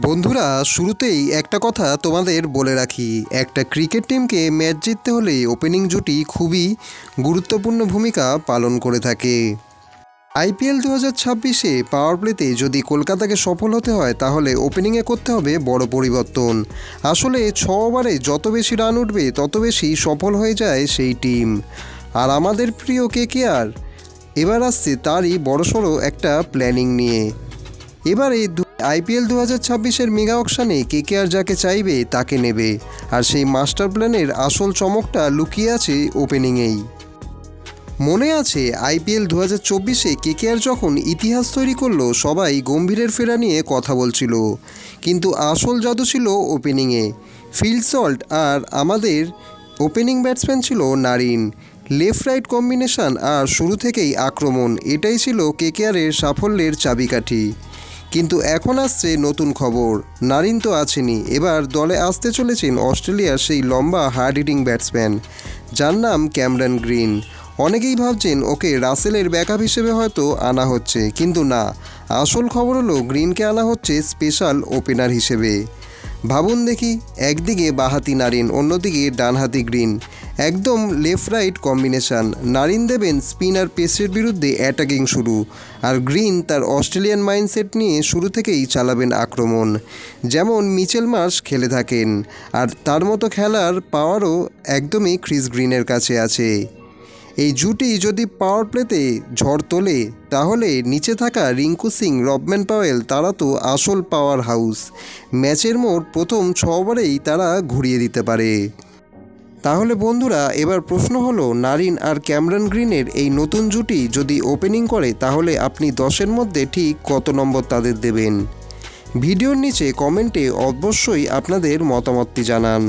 বন্ধুরা, শুরুতেই একটা কথা তোমাদের বলে রাখি। একটা ক্রিকেট টিমকে ম্যাচ জিততে হলে ওপেনিং জুটি খুবই গুরুত্বপূর্ণ ভূমিকা পালন করে থাকে। আইপিএল দু হাজার ছাব্বিশে পাওয়ার প্লেতে যদি কলকাতাকে সফল হতে হয়, তাহলে ওপেনিংয়ে করতে হবে বড় পরিবর্তন। আসলে ছ ওভারে যত বেশি রান উঠবে, তত বেশি সফল হয়ে যায় সেই টিম। আর আমাদের প্রিয় কে কে আর? এবার আসছে তারই বড়সড় একটা প্ল্যানিং নিয়ে। এবারে আইপিএল দু হাজার ছাব্বিশের মেগা অকশানে কে কে আর যাকে চাইবে তাকে নেবে। আর সেই মাস্টার প্ল্যানের আসল চমকটা লুকিয়ে আছে ওপেনিংয়েই। মনে আছে আইপিএল দু হাজার চব্বিশে কেকেআর যখন ইতিহাস তৈরি করল, সবাই গম্ভীরের ফেরা নিয়ে কথা বলছিল। কিন্তু আসল জাদু ছিল ওপেনিংয়ে। ফিল্ড সল্ট আর আমাদের ওপেনিং ব্যাটসম্যান ছিল নারিন। লেফট রাইট কম্বিনেশন আর শুরু থেকেই আক্রমণ, এটাই ছিল কেকেআরের সাফল্যের চাবিকাঠি। কিন্তু এখন আসছে নতুন খবর। নারিন তো আছেনি। এবার দলে আসতে চলেছেন অস্ট্রেলিয়ার সেই লম্বা হার্ড হিটিং ব্যাটসম্যান। যার নাম ক্যামরন গ্রিন। অনেকেই ভাবছেন ওকে রাসেলের ব্যাকআপ হিসেবে হয়তো আনা হচ্ছে, কিন্তু না। আসল খবর হলো গ্রিনকে আনা হচ্ছে স্পেশাল ওপেনার হিসেবে। ভাবুন দেখি, একদিকে বাহাতি নারিন, অন্যদিকে ডানহাতি গ্রিন। একদম লেফট রাইট কম্বিনেশন নারিন দেবেন স্পিনার পেসের বিরুদ্ধে অ্যাটাকিং শুরু। আর গ্রিন তার অস্ট্রেলিয়ান মাইন্ডসেট নিয়ে শুরু থেকেই চালাবেন আক্রমণ। যেমন মিচেল মার্শ খেলে থাকেন। আর তার মতো খেলার পাওয়ারও একদমই ক্রিস গ্রিনের কাছে আছে। এই জুটি যদি পাওয়ার প্লেতে ঝড় তোলে, তাহলে নিচে থাকা রিঙ্কু সিং রবম্যান পাওয়েল, তারা তো আসল পাওয়ার হাউস ম্যাচের মোট প্রথম ছ ওভারেই তারা ঘুরিয়ে দিতে পারে। তাহলে বন্ধুরা, এবার প্রশ্ন হলো, নারিন আর ক্যামরন গ্রিনের এই নতুন জুটি যদি ওপেনিং করে, তাহলে আপনি দশের মধ্যে ঠিক কত নম্বর তাদের দেবেন? ভিডিওর নিচে কমেন্টে অবশ্যই আপনাদের মতামতটি জানান।